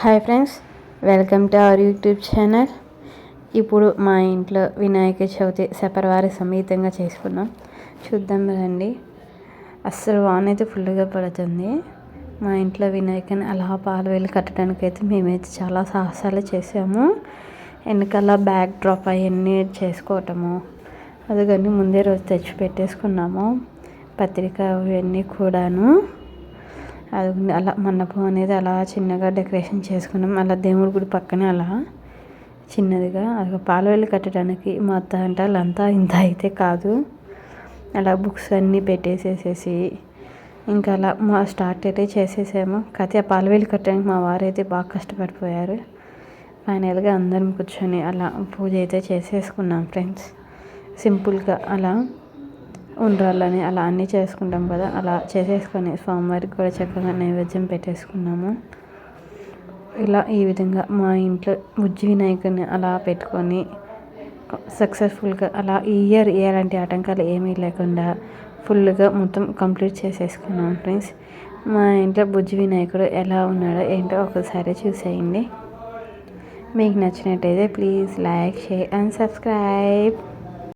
Hi friends welcome to our YouTube channel ఇప్పుడు మా ఇంట్లో వినాయక చవితి సెపర్వారి సమేతంగా చేసుకున్నాం. చూద్దాం రండి. అస్సలు వాన్ అయితే ఫుల్గా పడుతుంది. మా ఇంట్లో వినాయకుని అలా పాలు వెళ్ళి కట్టడానికి అయితే మేమైతే చాలా సాహసాలు చేసాము వెనకాల బ్యాక్ డ్రాప్ అవన్నీ చేసుకోవటము అది కానీ ముందే రోజు తెచ్చి పెట్టేసుకున్నాము. పత్రిక అవన్నీ కూడాను. అది అలా మండపం అనేది అలా చిన్నగా డెకరేషన్ చేసుకున్నాం. అలా దేవుడి గుడి పక్కనే అలా చిన్నదిగా. అది పాలవేలు కట్టడానికి మా అత్త అంటే వాళ్ళంతా ఇంత అయితే కాదు. అలా బుక్స్ అన్నీ పెట్టేసేసేసి ఇంకా అలా మా స్టార్ట్ అయితే చేసేసాము. కాకపోతే ఆ పాలవేలు కట్టడానికి మా వారైతే బాగా కష్టపడిపోయారు. ఫైనల్గా అందరం కూర్చొని అలా పూజ అయితే చేసేసుకున్నాం ఫ్రెండ్స్. సింపుల్గా అలా ఉండ్రాలని అలా అన్నీ చేసుకుంటాం కదా అలా చేసేసుకొని స్వామివారికి కూడా చక్కగా నైవేద్యం పెట్టేసుకున్నాము. ఇలా ఈ విధంగా మా ఇంట్లో బుజ్జి వినాయకుడిని అలా పెట్టుకొని సక్సెస్ఫుల్గా అలా ఇయర్ ఎలాంటి ఆటంకాలు ఏమీ లేకుండా ఫుల్గా మొత్తం కంప్లీట్ చేసేసుకున్నాం ఫ్రెండ్స్. మా ఇంట్లో బుజ్జి వినాయకుడు ఎలా ఉన్నాడో ఏంటో ఒకసారి చూసేయండి. మీకు నచ్చినట్టయితే please like share and subscribe.